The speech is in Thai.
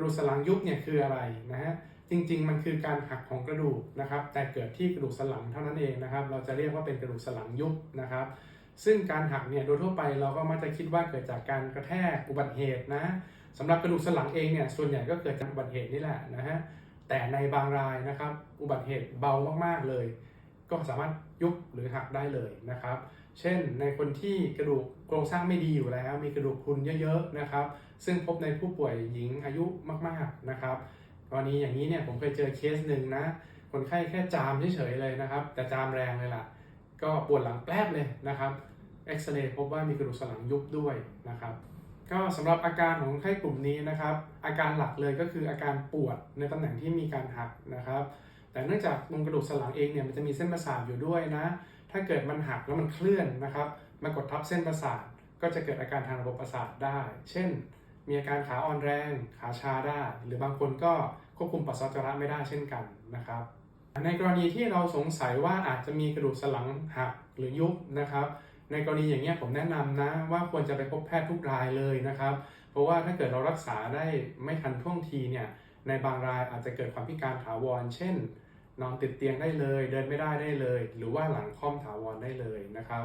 ระดูกสันหลังยุบเนี่ยคืออะไรนะฮะจริง ๆ มันคือการหักของกระดูกนะครับแต่เกิดที่กระดูกสันหลังเท่านั้นเองนะครับ เราจะเรียกว่าเป็นกระดูกสันหลังยุบนะครับ ซึ่งการหักเนี่ยโดยทั่วไปเราก็มักจะคิดว่าเกิดจากการกระแทกอุบัติเหตุนะสำหรับกระดูกสันหลังเองเนี่ยส่วนใหญ่ก็เกิดจากอุบัติเหตุนี่แหละนะฮะแต่ในบางรายนะครับอุบัติเหตุเบามากๆเลย ก็สามารถยุบหรือหักได้เลยนะครับ เช่นในคนที่กระดูกโครงสร้างไม่ดีอยู่แล้ว มีกระดูกพรุนเยอะๆนะครับ ซึ่งพบในผู้ป่วยหญิงอายุมากๆนะครับกรณีอย่างนี้เนี่ยผมเคยเจอเคสหนึ่งนะ คนไข้แค่จามเฉยๆเลยนะครับ แต่จามแรงเลยล่ะ ก็ปวดหลังแป๊บเลยนะครับเอ็กซเรย์พบว่ามีกระดูกสันหลังยุบด้วยนะครับ ก็สำหรับอาการของคนไข้กลุ่มนี้นะครับ อาการหลักเลยก็คืออาการปวดในตำแหน่งที่มีการหักนะครับ แต่เนื่องจากตรงกระดูกสันหลังเองเนี่ยมันจะมีเส้นประสาทอยู่ด้วยนะ ถ้าเกิดมันหักแล้วมันเคลื่อนนะครับมากดทับเส้นประสาทก็จะเกิดอาการทางระบบประสาทได้ เช่น มีอาการขาอ่อนแรง ขาชาได้ หรือบางคนก็ควบคุมปัสสาวะไม่ได้เช่นกันนะครับ ในกรณีที่เราสงสัยว่าอาจจะมีกระดูกสันหลังหักหรือยุบนะครับ ในกรณีอย่างเงี้ยผมแนะนำนะว่าควรจะไปพบแพทย์ทุกรายเลยนะครับ เพราะว่าถ้าเกิดเรารักษาได้ไม่ทันท่วงทีเนี่ย ในบางรายอาจจะเกิดความพิการถาวร เช่น นอนติดเตียงได้เลย เดินไม่ได้ได้เลย หรือว่าหลังค่อมถาวรได้เลยนะครับ